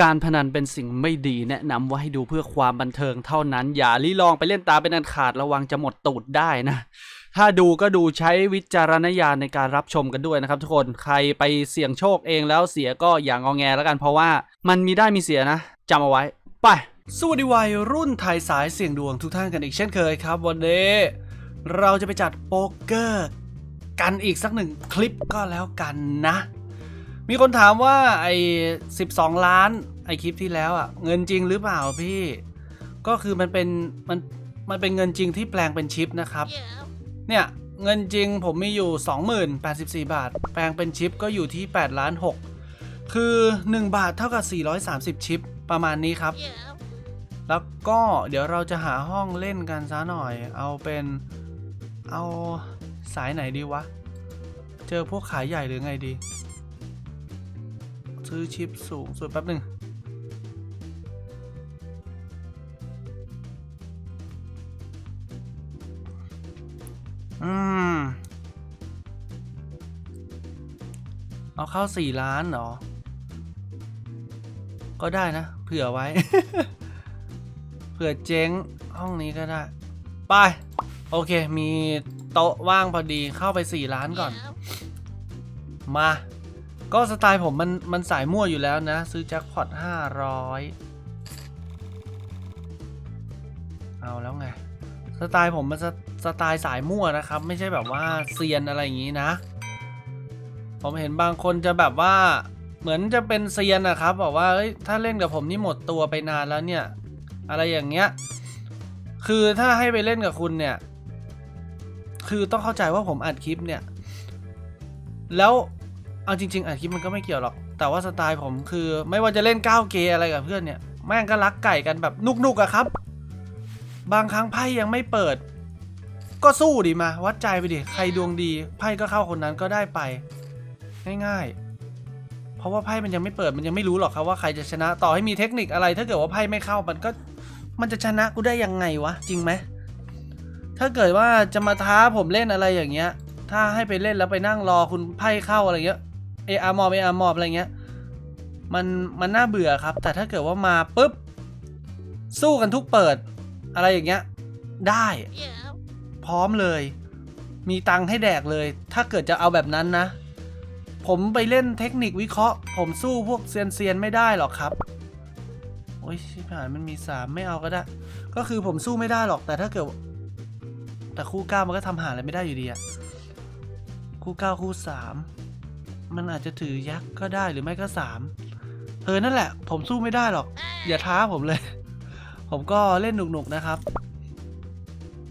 การพนันเป็นสิ่งไม่ดีแนะนำว่าให้ดูเพื่อความบันเทิงเท่านั้น อย่าลิลองไปเล่นตาเป็นอันขาดระวังจะหมดตูดได้นะ ถ้าดูก็ดูใช้วิจารณญาณในการรับชมกันด้วยนะครับทุกคนใครไปเสี่ยงโชคเองแล้วเสียก็อย่างงอแงแล้วกันเพราะว่ามันมีได้มีเสียนะจำเอาไว้ ไป สวัสดีวัยรุ่นไทยสายเสี่ยงดวงทุกท่านกันอีกเช่นเคยครับ วันนี้เราจะไปจัดโป๊กเกอร์ กันอีกสักหนึ่งคลิปก็แล้วกันนะ มีคนถามว่าไอ้12ล้านไอ้คลิปที่แล้วอะเงินจริงหรือเปล่าพี่ ก็คือมันเป็นมันมันเป็นเงินจริงที่แปลงเป็นชิปนะครับ เนี่ยเงินจริงผมมีอยู่ 20,084 บาท แปลงเป็นชิปก็อยู่ที่8ล้าน6คือ 1 บาทเท่ากับ 430 ชิปประมาณนี้ครับ แล้วก็เดี๋ยวเราจะหาห้องเล่นกันซะหน่อย เอาเป็นเอาสายไหนดีวะ เจอพวกขายใหญ่หรือไงดี ซื้อชิปสูงสุดแป๊บหนึ่งอืม เอาเข้าสี่ล้านเหรอ ก็ได้นะ เผื่อไว้ เผื่อเจ๊ง ห้องนี้ก็ได้ ไป โอเค มีโต๊ะว่างพอดีเข้าไป4ล้านก่อน มา ก็สไตล์ผมมันมันสายมั่วอยู่แล้วนะ ซื้อแจ็คพอต500 เอาแล้วไง สไตล์ผมมันสสไตล์สายมั่วนะครับ ไม่ใช่แบบว่าเซียนอะไรอย่างนี้นะ ผมเห็นบางคนจะแบบว่าเหมือนจะเป็นเซียนนะครับ บอกว่าเอ้ยถ้าเล่นกับผมนี่หมดตัวไปนานแล้วเนี่ย อะไรอย่างเงี้ย คือถ้าให้ไปเล่นกับคุณเนี่ย คือต้องเข้าใจว่าผมอัดคลิปเนี่ย แล้ว เอาจริงๆอัดคลิปมันก็ไม่เกี่ยวหรอก แต่ว่าสไตล์ผมคือ ไม่ว่าจะเล่นก้าวเกย์อะไรกับเพื่อนเนี่ย แม่งก็รักไก่กันแบบนุกๆอะครับ บางครั้งไพ่ยังไม่เปิด ก็สู้ดิมา วัดใจไปดิ ใครดวงดีไพ่ก็เข้าคนนั้นก็ได้ไป ง่ายๆ เพราะว่าไพ่มันยังไม่เปิดมันยังไม่รู้หรอกครับว่าใครจะชนะ ต่อให้มีเทคนิคอะไร ถ้าเกิดว่าไพ่ไม่เข้ามันก็ มันจะชนะกูได้ยังไงวะจริงไหมถ้าเกิดว่าจะมาท้าผมเล่นอะไรอย่างเงี้ย ถ้าให้ไปเล่นแล้วไปนั่งรอคุณไพ่เข้าอะไรเงี้ย เออาร์มอบเออามอบอะไรเงี้ยมันมันน่าเบื่อครับ แต่ถ้าเกิดว่ามาปุ๊บ สู้กันทุกเปิด อะไรอย่างเงี้ย ได้พร้อมเลย มีตังค์ให้แดกเลย ถ้าเกิดจะเอาแบบนั้นนะ ผมไปเล่นเทคนิควิเคราะห์ ผมสู้พวกเซียนเซียนไม่ได้หรอกครับ โอ้ยชิบหายมันมีสามไม่เอาก็ได้ ก็คือผมสู้ไม่ได้หรอก แต่ถ้าเกิด แต่คู่เก้ามันก็ทำหาอะไรไม่ได้อยู่ดีอะคู่เก้าคู่สาม มันอาจจะถือยักษ์ก็ได้หรือไม่ก็สามเออนั่นแหละ ผมสู้ไม่ได้หรอก อย่าท้าผมเลย ผมก็เล่นหนุกๆนะครับ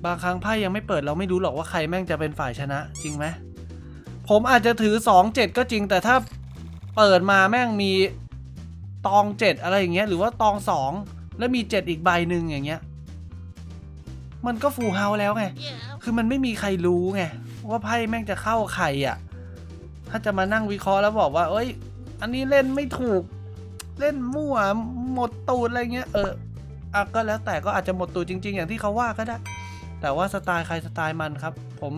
บางครั้งไพ่ยังไม่เปิดเราไม่รู้หรอกว่าใครแม่งจะเป็นฝ่ายชนะ จริงไหมผมอาจจะถือสองเจ็ดก็จริง แต่ถ้าเปิดมาแม่งมีตองเจ็ดอะไรอย่างเงี้ย หรือว่าตองสองแล้วมีเจ็ดอีกใบหนึ่งอย่างเงี้ย มันก็ฟูเฮาแล้วไงคือมันไม่มีใครรู้ไงว่าไพ่แม่งจะเข้าใครอะ ถ้าจะมานั่งวิเคราะห์แล้วบอกว่า เอ้ย อันนี้เล่นไม่ถูก เล่นมั่วหมดตูดอะไรเงี้ย เอออะก็แล้วแต่ก็อาจจะหมดตูดจริง ๆ อย่างที่เขาว่าก็ได้ แต่ว่าสไตล์ใครสไตล์มันครับ ผม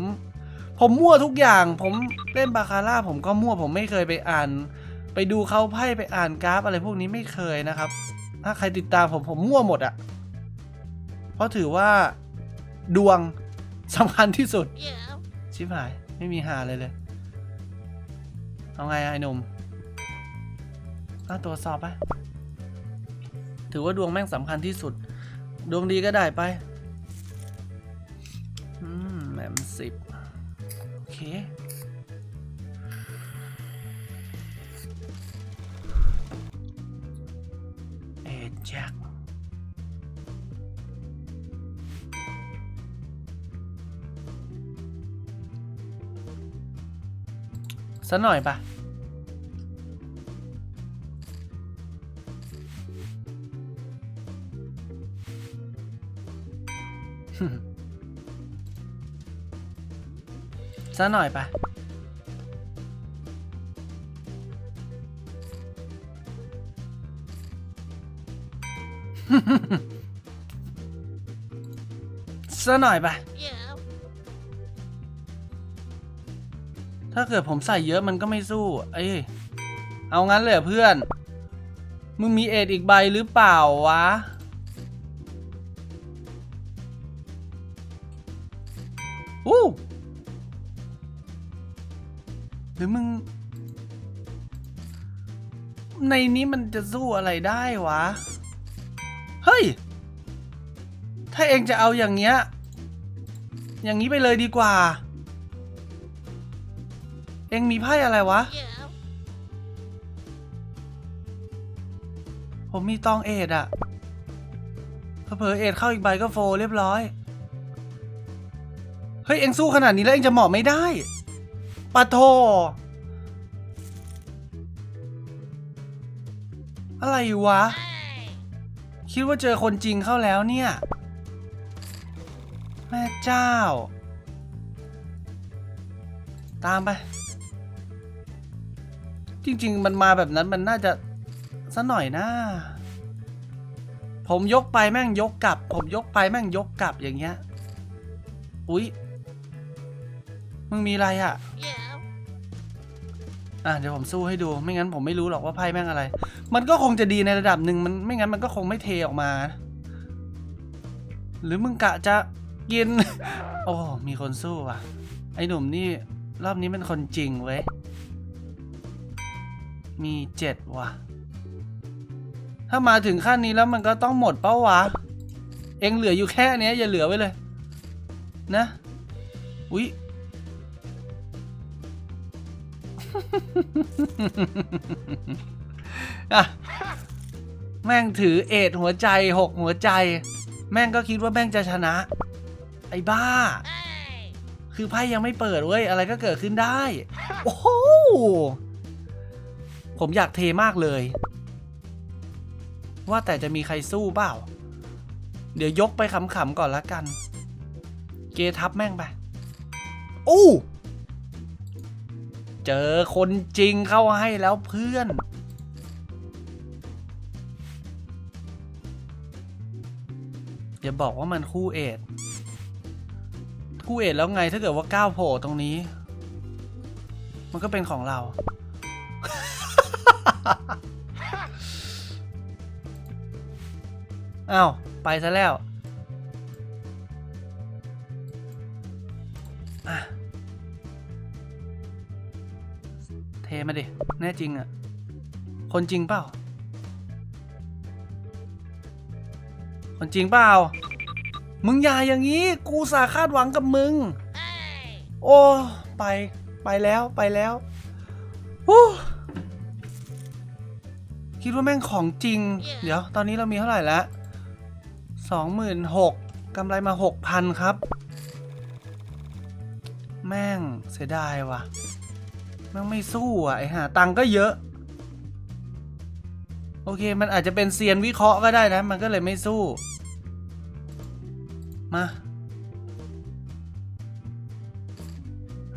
ผมมั่วทุกอย่าง ผมเล่นบาคาร่าผมก็มั่ว ผมไม่เคยไปอ่าน ไปดูเขาไพ่ไปอ่านกราฟอะไรพวกนี้ไม่เคยนะครับ ถ้าใครติดตามผมผมมั่วหมดอะเพราะถือว่าดวงสำคัญที่สุด ชิบหาย ไม่มีหาเลยเลย เอาไงไอ้หนุ่มเอาตรวจสอบไป ถือว่าดวงแม่งสำคัญที่สุด ดวงดีก็ได้ไป อืมแหมมสิบโอเค เอแจ็คสักหน่อยปะ สักหน่อยปะสักหน่อยปะถ้าเกิดผมใส่เยอะมันก็ไม่สู้ เอ้ย เอางั้นเลยเพื่อน มึงมีเอ็ดอีกใบหรือเปล่าวะ ในนี้มันจะสู้อะไรได้วะ เฮ้ย ถ้าเองจะเอาอย่างเงี้ย อย่างนี้ไปเลยดีกว่า เองมีไพ่อะไรวะ ผมมีตองเอ็ดอะเผลอเอ็ดเข้าอีกใบก็โฟเรียบร้อย เฮ้ย เองสู้ขนาดนี้แล้วเองจะเหมาะไม่ได้ปะโท อะไรวะ คิดว่าเจอคนจริงเข้าแล้วเนี่ย แม่เจ้า ตามไป จริง ๆ มันมาแบบนั้นมันน่าจะสัหน่อยนะผมยกไปแม่งยกกลับ ผมยกไปแม่งยกกลับอย่างเงี้ย อุ๊ย มึงมีอะไรอะ อะเดี๋ยวผมสู้ให้ดู ไม่งั้นผมไม่รู้หรอกว่าไพ่แม่งอะไร มันก็คงจะดีในระดับหนึ่งมันไม่งั้นมันก็คงไม่เทออกมา หรือมึงกะจะกิน โอ้มีคนสู้ว่ะ ไอ้หนุ่มนี่รอบนี้เป็นคนจริงเว้ย มีเจ็ดว่ะ ถ้ามาถึงขั้นนี้แล้วมันก็ต้องหมดเป้าวะ เองเหลืออยู่แค่นี้อย่าเหลือไว้เลย นะ อุ๊ย แม่งถือเอ็ดหัวใจหกหัวใจ แม่งก็คิดว่าแม่งจะชนะ ไอ้บ้า คือไพ่ยังไม่เปิดเว้ย อะไรก็เกิดขึ้นได้ โอ้โหผมอยากเทมากเลย ว่าแต่จะมีใครสู้เปล่า เดี๋ยวยกไปขำๆก่อนละกัน เกทับแม่งไป อู้ เจอคนจริงเข้าให้แล้วเพื่อนอย่าบอกว่ามันคู่เอดคู่เอดแล้วไงถ้าเกิดว่าก้าวโผล่ตรงนี้ มันก็เป็นของเรา อ้าว ไปซะแล้ว มาดิ แน่จริงอะ่ะคนจริงเปล่า คนจริงเปล่า มึงอย่าอย่างนี้ กูสาคาดหวังกับมึง โอ้ ไป ไปแล้ว ไปแล้วฮู้คิดว่าแม่งของจริง เดี๋ยว ตอนนี้เรามีเท่าไหร่แล้วสองหมื่นหกกำไรมาหกพันครับ แม่งเสียดายว่ะ ม่งไม่สู้อะไอหาตังก็เยอะ โอเคมันอาจจะเป็นเซียนวิเคราะห์ก็ได้นะ มันก็เลยไม่สู้ มา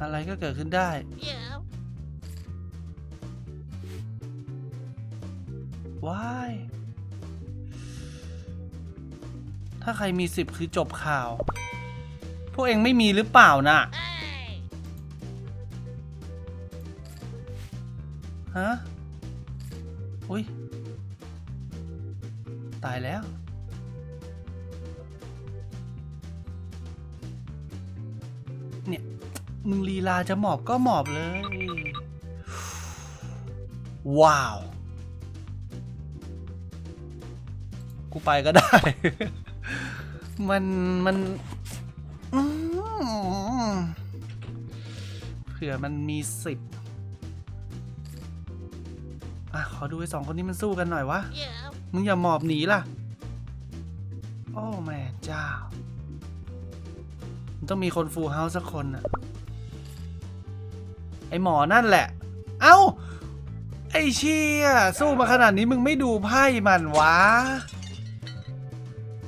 อะไรก็เกิดขึ้นได้ว้ายถ้าใครมีสิบคือจบข่าว พวกเองไม่มีหรือเปล่าน่ะ ฮะ อุ้ย ตายแล้ว เนี่ย มึงลีลาจะหมอบก็หมอบเลย ว้าว กูไปก็ได้ มัน มันมเผื่อมันมีสิบ อะขอดูไอ้สองคนนี้มันสู้กันหน่อยวะ มึงอย่าหมอบหนีล่ะ โอ้แม่เจ้า มันต้องมีคนฟูลเฮาส์สักคนอะไอหมอนั่นแหละ เอ้า ไอเชี่ยสู้มาขนาดนี้มึงไม่ดูไพ่มันวะ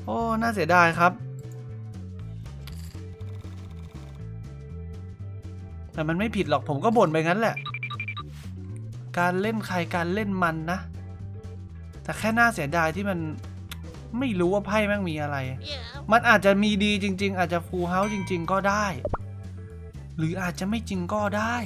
โอ้ น่าเสียดายครับแต่มันไม่ผิดหรอกผมก็บ่นไปงั้นแหละ การเล่นใครการเล่นมันนะ แต่แค่น่าเสียดายที่มันไม่รู้ว่าไพ่แม่งมีอะไร มันอาจจะมีดีจริง ๆ อาจจะฟูลเฮาส์จริง ๆ ก็ได้ หรืออาจจะไม่จริงก็ได้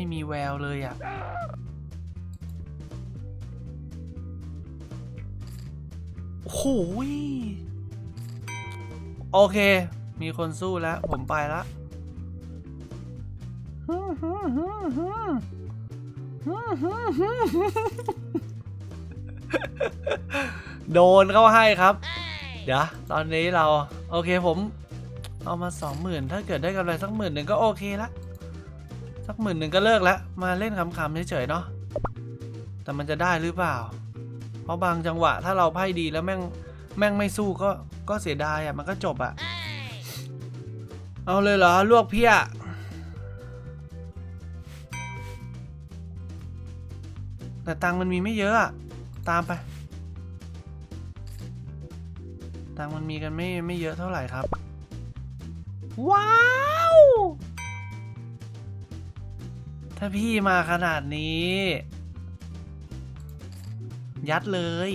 ไม่มีแววเลยอะ โอ้โหยโอเค มีคนสู้แล้ว ผมไปละโดนเข้าให้ครับ เดี๋ยว ตอนนี้เรา โอเคผม เอามาสองหมื่นถ้าเกิดได้กำไรสักหมื่นหนึ่งก็โอเคละ สักหมื่นหนึ่งก็เลิกแล้ว มาเล่นขำๆเฉยๆเนาะแต่มันจะได้หรือเปล่า เพราะบางจังหวะถ้าเราไพ่ดีแล้วแม่งแม่งไม่สู้ก็ก็เสียดายอะมันก็จบอะ เอาเลยเหรอลวกเพี้ยแต่ตังมันมีไม่เยอะอะตามไป ตังมันมีกันไม่ไม่เยอะเท่าไหร่ครับ ว้า ถ้าพี่มาขนาดนี้ ยัดเลย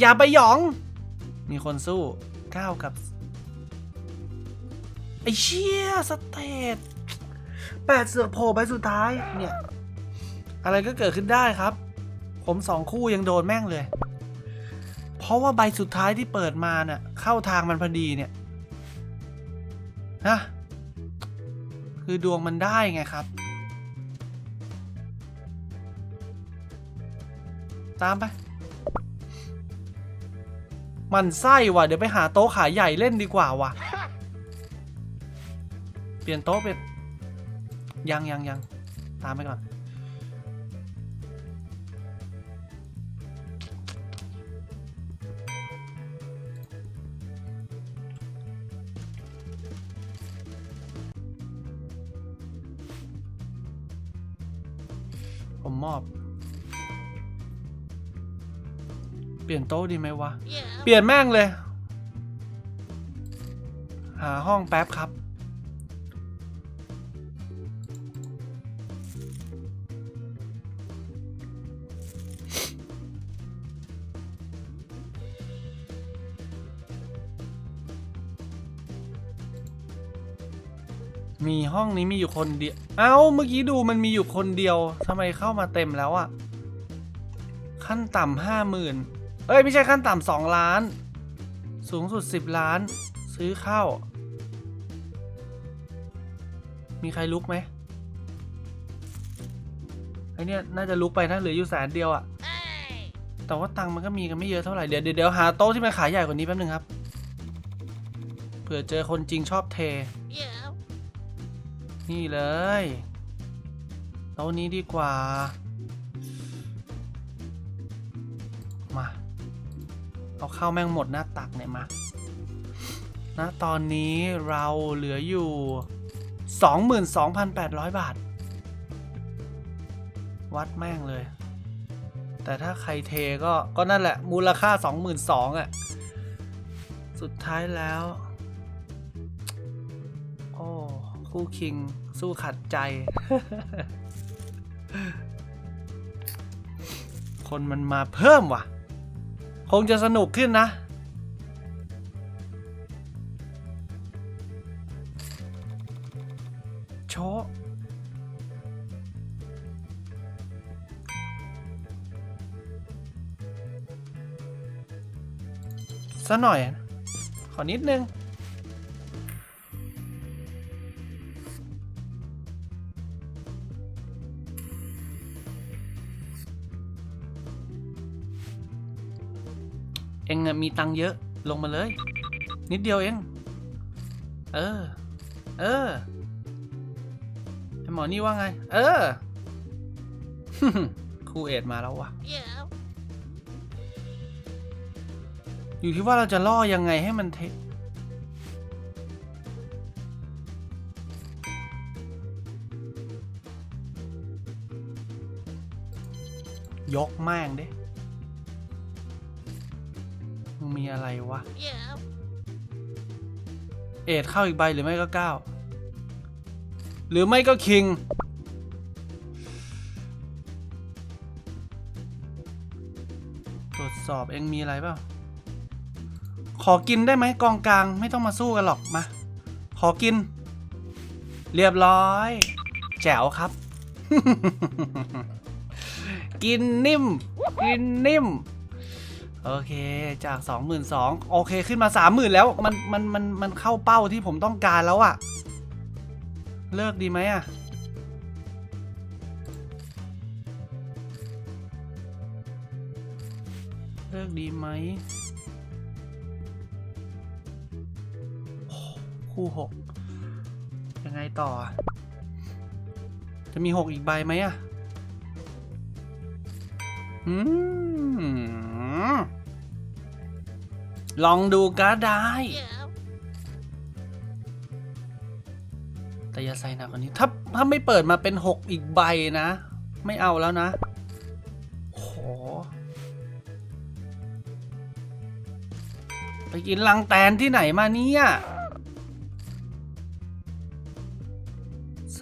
อย่าไปหยอง มีคนสู้ก้าวกับ ไอเชี่ยสเตตแปดเสือกโผล่ใบสุดท้ายเนี่ย อะไรก็เกิดขึ้นได้ครับ ผมสองคู่ยังโดนแม่งเลย เพราะว่าใบสุดท้ายที่เปิดมาเนี่ยเข้าทางมันพอดีเนี่ยนะคือดวงมันได้ไงครับ ตามไป มันไส้ว่ะ เดี๋ยวไปหาโต๊ะขายใหญ่เล่นดีกว่าว่ะ เปลี่ยนโต๊ะเป็นยังยังยังตามไปก่อน ผมมอบ ลี่ยนโต๊ะดีไหมวะ เปลี่ยนแม่งเลย หาห้องแป๊บครับ มีห้องนี้มีอยู่คนเดียว เอ้า เมื่อกี้ดูมันมีอยู่คนเดียวทำไมเข้ามาเต็มแล้วอะขั้นต่ำห้าหมื่น เอ้ย ไม่ใช่ขั้นต่ำสองล้าน สูงสุดสิบล้าน ซื้อเข้ามีใครลุกไหมไอเนี่ยน่าจะลุกไปนะเหลืออยู่แสนเดียวอะแต่ว่าตังค์มันก็มีกันไม่เยอะเท่าไหร่ เดี๋ยวเดี๋ยวหาโต๊ะที่มันขายใหญ่กว่านี้แป๊บนึงครับ เผื่อเจอคนจริงชอบเท นี่เลยโต๊ะนี้ดีกว่า เอาเข้าแม่งหมดหน้าตักเนี่ยมาณตอนนี้เราเหลืออยู่ 22,800 บาท วัดแม่งเลย แต่ถ้าใครเทก็ก็นั่นแหละ มูลค่า 22,000อะ สุดท้ายแล้ว โอ้ คู่คิง สู้ขัดใจ คนมันมาเพิ่มว่ะ คงจะสนุกขึ้นนะ โชะซะหน่อย ขอนิดนึง มีตังเยอะลงมาเลย นิดเดียวเอง เออ เออไอหมอนี่ว่าไง เออครูเอ็ดมาแล้ววะอยู่ที่ว่าเราจะล่อยังไงให้มันเทยกแม่งดิ มึงมีอะไรวะ เอ็ดเข้าอีกใบหรือไม่ก็เก้า หรือไม่ก็คิงตตรวจสอบเองมีอะไรเปล่า ขอกินได้ไหมกองกลางไม่ต้องมาสู้กันหรอกมา ขอกิน เรียบร้อย แจ๋วครับ กินนิ่ม กินนิ่ม โอเคจาก 22,000โอเคขึ้นมา 30,000 แล้วมันมันมันมันเข้าเป้าที่ผมต้องการแล้วอะเลิกดีไหมอะเลิกดีไหมคู่หกยังไงต่อ จะมีหกอีกใบไหมอะอืม ลองดูก็ได้ แต่อย่าใส่หนักกว่านี้ ถ้าถ้าไม่เปิดมาเป็นหกอีกใบนะ ไม่เอาแล้วนะโหไปกินลังแตนที่ไหนมาเนี่ย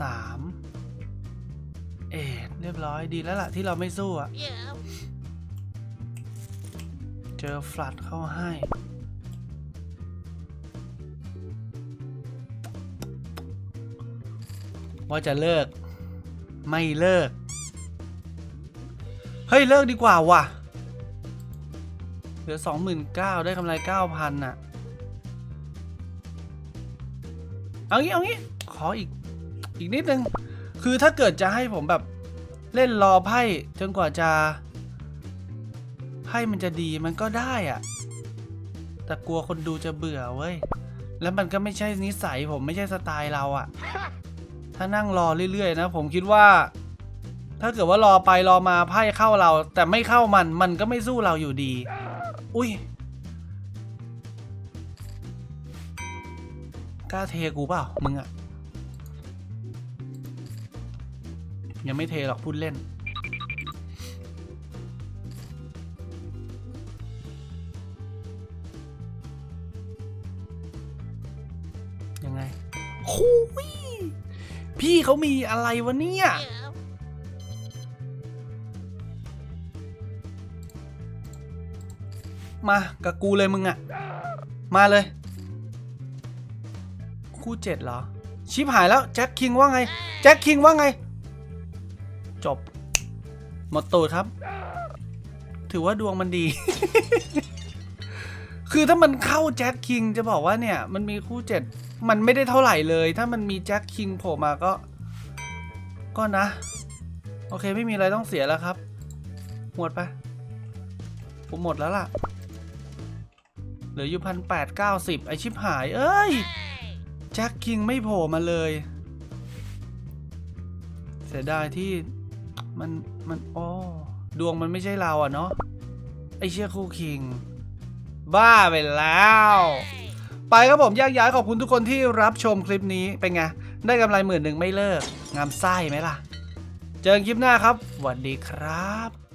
สามเอ็ดเรียบร้อยดีแล้วล่ะ ที่เราไม่สู้อะ เจอฟลัดเข้าให้ ว่าจะเลิก ไม่เลิก เฮ้ย เลิกดีกว่าว่ะ เหลือสองหมื่นเก้าได้กำไรเก้าพันน่ะ เอางี้ เอางี้ ขออีก อีกนิดนึง คือถ้าเกิดจะให้ผมแบบเล่นรอไพ่จนกว่าจะ ไพ่มันจะดีมันก็ได้อะแต่กลัวคนดูจะเบื่อเว้ย แล้วมันก็ไม่ใช่นิสัยผมไม่ใช่สไตล์เราอะถ้านั่งรอเรื่อยๆนะ ผมคิดว่า ถ้าเกิดว่ารอไปรอมาไพ่เข้าเรา แต่ไม่เข้ามันมันก็ไม่สู้เราอยู่ดี อุ้ยกล้าเทกูเปล่ามึงอะยังไม่เทหรอกพูดเล่น หูยพี่เขามีอะไรวะเนี่ย มากับกูเลยมึงอะมาเลย คู่เจ็ดเหรอ ชิปหายแล้ว แจ็คคิงว่าไง แจ็คคิงว่าไง จบ หมดตูดครับ ถือว่าดวงมันดี คือถ้ามันเข้าแจ็คคิงจะบอกว่าเนี่ย มันมีคู่เจ็ด มันไม่ได้เท่าไหร่เลย ถ้ามันมีแจ็คคิงโผล่มาก็ ก็นะ โอเคไม่มีอะไรต้องเสียแล้วครับ หมดไปผมหมดแล้วล่ะ เหลืออยู่พันแปดเก้าสิบไอชิปหาย เอ้ย แจ็คคิงไม่โผล่มาเลย เสียดายที่มันมันอ๋อดวงมันไม่ใช่เราอะเนาะไอเชี่ยคู่คิง บ้าไปแล้ว ไปครับผมแยกย้ายขอบคุณทุกคนที่รับชมคลิปนี้เป็นไง ได้กำไรหมื่นหนึ่งไม่เลิก งามไส้ไหมล่ะ เจอกันคลิปหน้าครับสวัสดีครับ